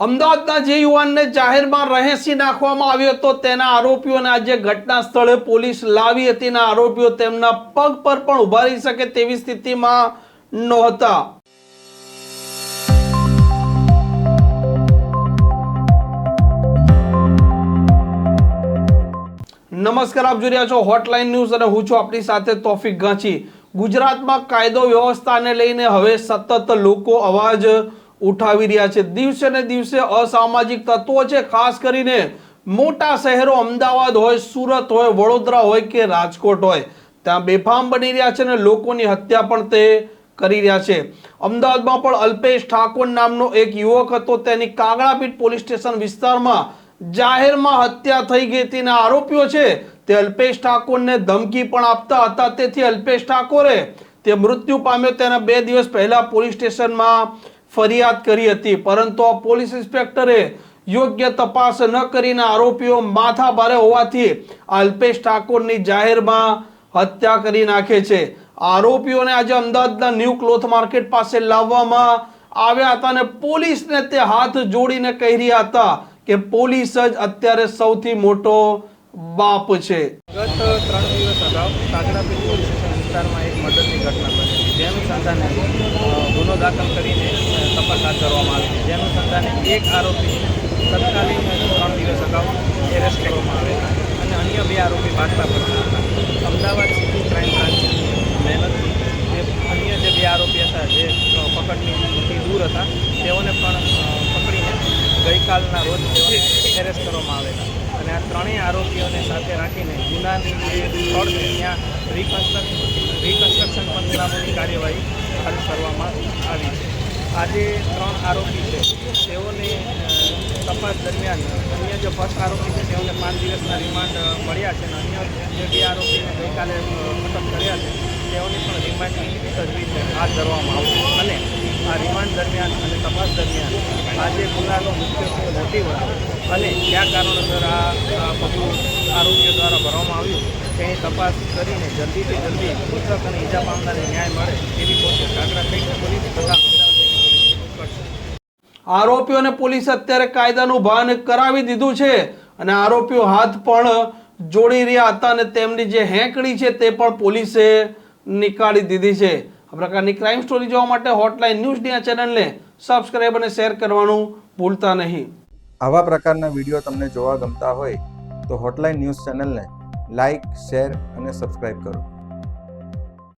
અમદાવાદના જે યુવાનને જાહેરમાં રહેસી નાખવામાં આવ્યો હતો, તેના આરોપીઓને આજે ઘટના સ્થળે પોલીસ લાવી હતી અને આરોપીઓ તેમના પગ પર પણ ઊભા રહી શકે તેવી સ્થિતિમાં નહોતા. નમસ્કાર, આપ જોઈ રહ્યા છો હોટલાઇન ન્યૂઝ અને હું છું આપણી સાથે તોફિક ગાંચી ગુજરાતમાં કાયદો વ્યવસ્થાને લઈને હવે સતત લોકો અવાજ ઉઠાવી રહ્યા છે. દિવસે ને દિવસે અસામાજિક તત્વો છે. ખાસ કરીને મોટા શહેરો અમદાવાદ હોય, સુરત હોય, વડોદરા હોય કે રાજકોટ હોય, ત્યાં બેફામ બની રહ્યા છે અને લોકોની હત્યા પણ તે કરી રહ્યા છે. અમદાવાદમાં પણ અલ્પેશ ઠાકોર નામનો એક યુવક હતો. તેની કાગડાપીઠ પોલીસ સ્ટેશન વિસ્તારમાં જાહેરમાં હત્યા થઈ ગઈ હતી આરોપીઓ છે તે અલ્પેશ ઠાકોરને ધમકી પણ આપતા હતા. તેથી અલ્પેશ ઠાકોરે તે મૃત્યુ પામ્યો. તેના બે દિવસ પહેલા પોલીસ સ્ટેશનમાં ફરિયાદ કરી હતી, પરંતુ પોલીસ ઇન્સ્પેક્ટરે યોગ્ય તપાસ ન કરીને આરોપીઓ માથા ભારે હોવાથી અલ્પેશ ઠાકોરની જાહેરમાં હત્યા કરી નાખે છે. આરોપીઓને આજે અમદાવાદના ન્યૂ ક્લોથ માર્કેટ પાસે લાવવામાં આવ્યા હતા અને પોલીસને તે હાથ જોડીને કહી રહ્યા હતા કે પોલીસ જ અત્યારે સૌથી મોટો બાપ છે. ગત ત્રણ દિવસ અગાઉ કાકડાપીઠ પોલીસ વિસ્તારમાં એક મર્ડરની ઘટના બની હતી જે ગુનો દાખલ કરીને અ, કરવામાં ધરવામાં આવી છે. જે અનુસંધાને એક આરોપી તત્કાલીન ત્રણ દિવસ અગાઉ એરેસ્ટ કરવામાં આવેલા અને અન્ય બે આરોપી ભાગતા પડતા હતા. અમદાવાદ સિટી ક્રાઇમ બ્રાન્ચની મહેનતથી જે અન્ય જે બે આરોપી હતા જે પકડની દૂર હતા તેઓને પણ પકડીને ગઈકાલના રોજ એરેસ્ટ કરવામાં આવેલા. અને આ ત્રણેય આરોપીઓને સાથે રાખીને ગુનાની જે સ્થળ છે ત્યાં રિકન્સ્ટ્રક્શન રિકન્સ્ટ્રક્શન પંચનામાની કાર્યવાહી હાથ કરવામાં આવી છે. આજે ત્રણ આરોપી છે. તેઓને તપાસ દરમિયાન અન્ય જે ફર્સ્ટ આરોપી છે, તેઓને પાંચ દિવસના રિમાન્ડ મળ્યા છે અને અન્ય જે બે આરોપીને ગઈકાલે અટક કર્યા છે, તેઓની પણ રિમાન્ડની તજવીજ હાથ ધરવામાં આવશે. અને આ રિમાન્ડ દરમિયાન અને તપાસ દરમિયાન આજે ગુનાનો મુખ્ય મોટી હતો અને કયા કારણોસર આ આ પગલું આરોગ્ય દ્વારા ભરવામાં આવ્યું, તેની તપાસ કરીને જલ્દીથી જલ્દી મૃતક અને ઈજા પામનારને ન્યાય મળે એવી કોશિશ આગ્રહ થઈ પોલીસ તથા અમદાવાદ પોલીસ કરશે આરોપીઓને પોલીસ અત્યારે કાયદાનું ભાન કરાવી દીધું છે અને આરોપીઓ હાથ પણ જોડી રહ્યા હતા અને તેમની જે હેંકડી છે તે પણ પોલીસે નીકાળી દીધી છે. આ પ્રકારની ક્રાઇમ સ્ટોરી જોવા માટે હોટલાઇન ન્યૂઝની આ ચેનલને સબસ્ક્રાઇબ અને શેર કરવાનું ભૂલતા નહીં. આવા પ્રકારના વીડિયો તમને જોવા ગમતા હોય તો હોટલાઇન ન્યૂઝ ચેનલને લાઇક શેર અને સબસ્ક્રાઇબ કરો.